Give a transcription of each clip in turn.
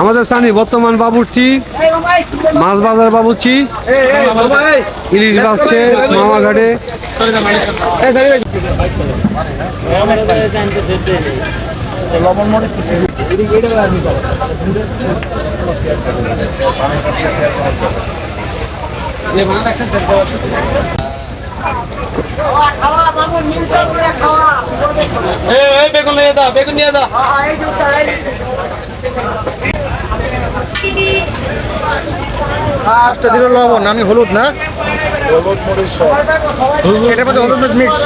আমাদের সানি বর্তমান বাবুর্চি মাছ বাজার বাবুর্চি ইলিশ বাসছে মামাঘাটে। এই বেগুন নিয়ে দাও বেগুন নিয়ে দাও পাঁচটা দিল লবণ আমি হলুদ না? এটার মধ্যে হলুদ মিক্স।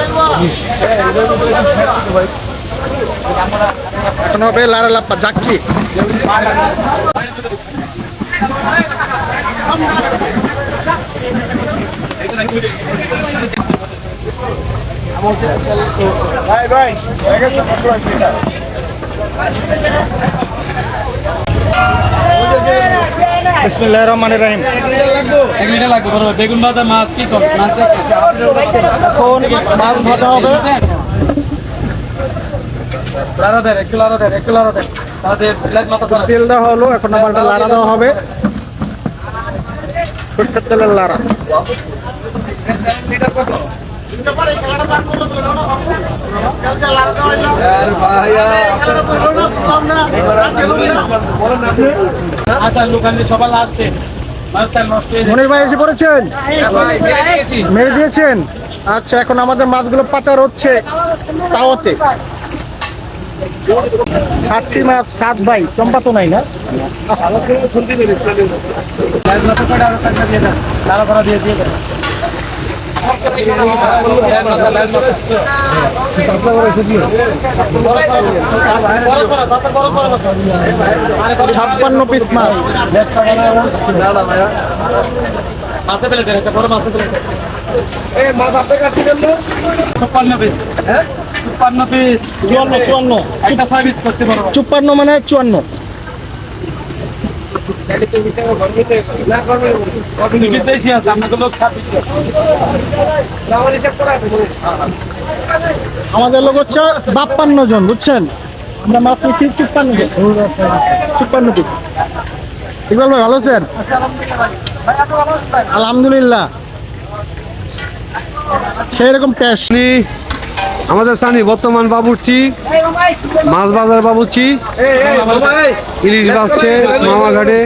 এখন হবে লারা লাপ্পা জাকি বিসমিল্লাহির রহমানির রহিম। এক লিটার লাগবে বড় বেগুন ভাজা মাছ কি এখন মাছ ভাজা হবে। লারা দেন একটু লারা দেন একটু লারা দেন। তাদের প্লেট মাথা ছাড়া তেল দেওয়া হলো এখন আমারটা লাড়া দেওয়া হবে। সরষের তেলের লাড়া। আচ্ছা মনির ভাই এসে পড়েছেন? মেরে দিয়েছেন? আচ্ছা এখন আমাদের মাছগুলো পাচার হচ্ছে তাওয়াতে। ষাটটি মাছ সাত ভাই চম্পা তো নাই না? দিয়ে দিয়ে। ছাপ্পান্ন পিস মাছ। মাছে একটা বড় পিস হ্যাঁ? চুপ্পান্ন পিস চুয়ান্ন চুয়ান্ন। একটা ছয় পিস করতে পারব। চুপ্পান্ন মানে চুয়ান্ন। আমাদের লোক হচ্ছে বাপ্পান্ন জন বুঝছেন? আমরা মাছ নিচ্ছি চুপ্পান্ন জন। চুপ্পান্ন পিস ইকবাল ভাই ভালো আছেন? আলহামদুলিল্লাহ। সেই রকম আমাদের সানি বর্তমান বাবুর্চি মাছ বাজার বাবুর্চি ইলিশ বাজছে মামাঘাটে